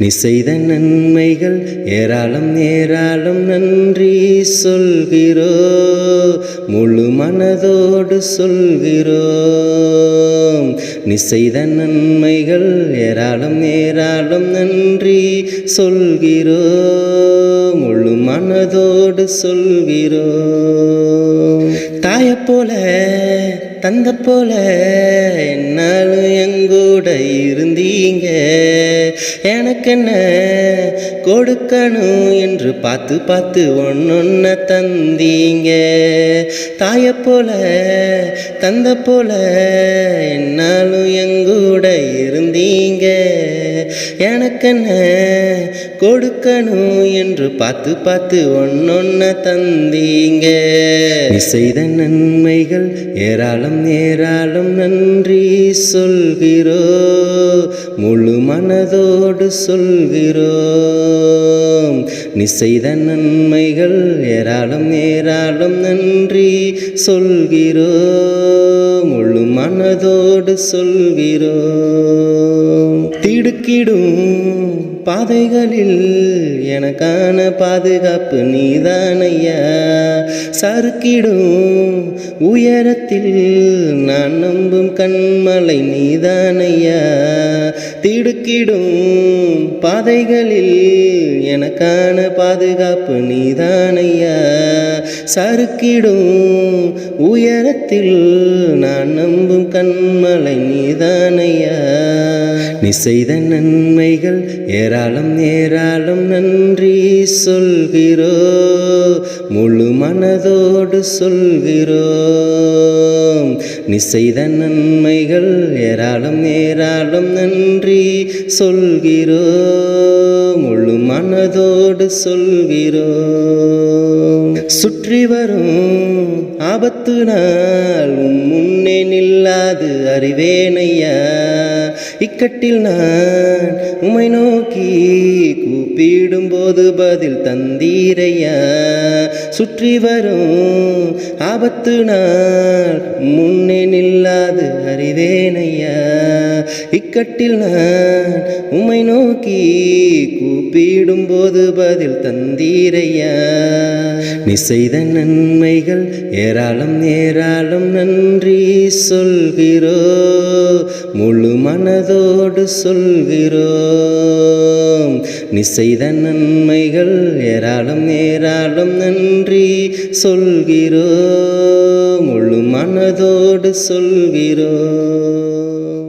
நீ செய்த நன்மைகள் ஏராளம் ஏராளம் நன்றி சொல்கிறோ. முழு மனதோடு சொல்கிறோம் நீ செய்த நன்மைகள் ஏராளம் ஏராளம் நன்றி சொல்கிறோ. முழு மனதோடு சொல்கிறோ. தாயை போல தந்த போல என்னாலும் எங்கூட இருந்தீங்க. எனக்கு என்ன கொடுக்கணும் என்று பார்த்து பார்த்து ஒன்னொன்ன தந்தீங்க. தாய போல தந்த போல என்னாலும் எங்கூட இருந்தீங்க. எனக்கு என்ன கொடுக்கணும் என்று பார்த்து பார்த்து ஒன்னொன்ன தந்தீங்க. நீ செய்த நன்மைகள் ஏராளம் ஏராளம் நன்றி சொல்கிறோ. முழு மனதோடு சொல்கிறோம் நீ செய்த நன்மைகள் ஏராளம் ஏராளம் நன்றி சொல்கிறோ. முழு மனதோடு சொல்கிறோம் திடுக்கிடும் பாதைகளில் எனக்கான பாதுகாப்பு நீதானையா? சறுக்கிடும் உயரத்தில் நான் நம்பும் கண்மலை நீதானையா? திடுக்கிடும் பாதைகளில் எனக்கான பாதுகாப்பு நீதானையா? சறுக்கிடும் உயரத்தில் நான் நம்பும் கண்மலை நீதானையா? நீ செய்த நன்மைகள் ஏராளம் ஏராளம் நன்றி சொல்கிறோ. முழு மனதோடு சொல்கிறோம் நீ செய்த நன்மைகள் ஏராளம் ஏராளம் நன்றி சொல்கிறோ. முழு மனதோடு சொல்கிறோம் சுற்றி வரும் ஆபத்து நாள் உன் முன்னே நில்லாது அறிவேனையா. இக்கட்டில் நான் உமை நோக்கி கூப்பிடும் போது பதில் தந்தீரையா? சுற்றி வரும் ஆபத்து நாள் முன்னே நில்லாது அறிவேனையா? இக்கட்டில் நான் உமை நோக்கி கூப்பிடும்போது பதில் தந்தீரையா? நீ செய்த நன்மைகள் ஏராளம் ஏராளம் நன்றி சொல்கிறோ. முழு மனதோடு சொல்கிறோம் நீ செய்த நன்மைகள் ஏராளம் ஏராளம் நன்றி சொல்கிறோ. முழு மனதோடு சொல்கிறோம்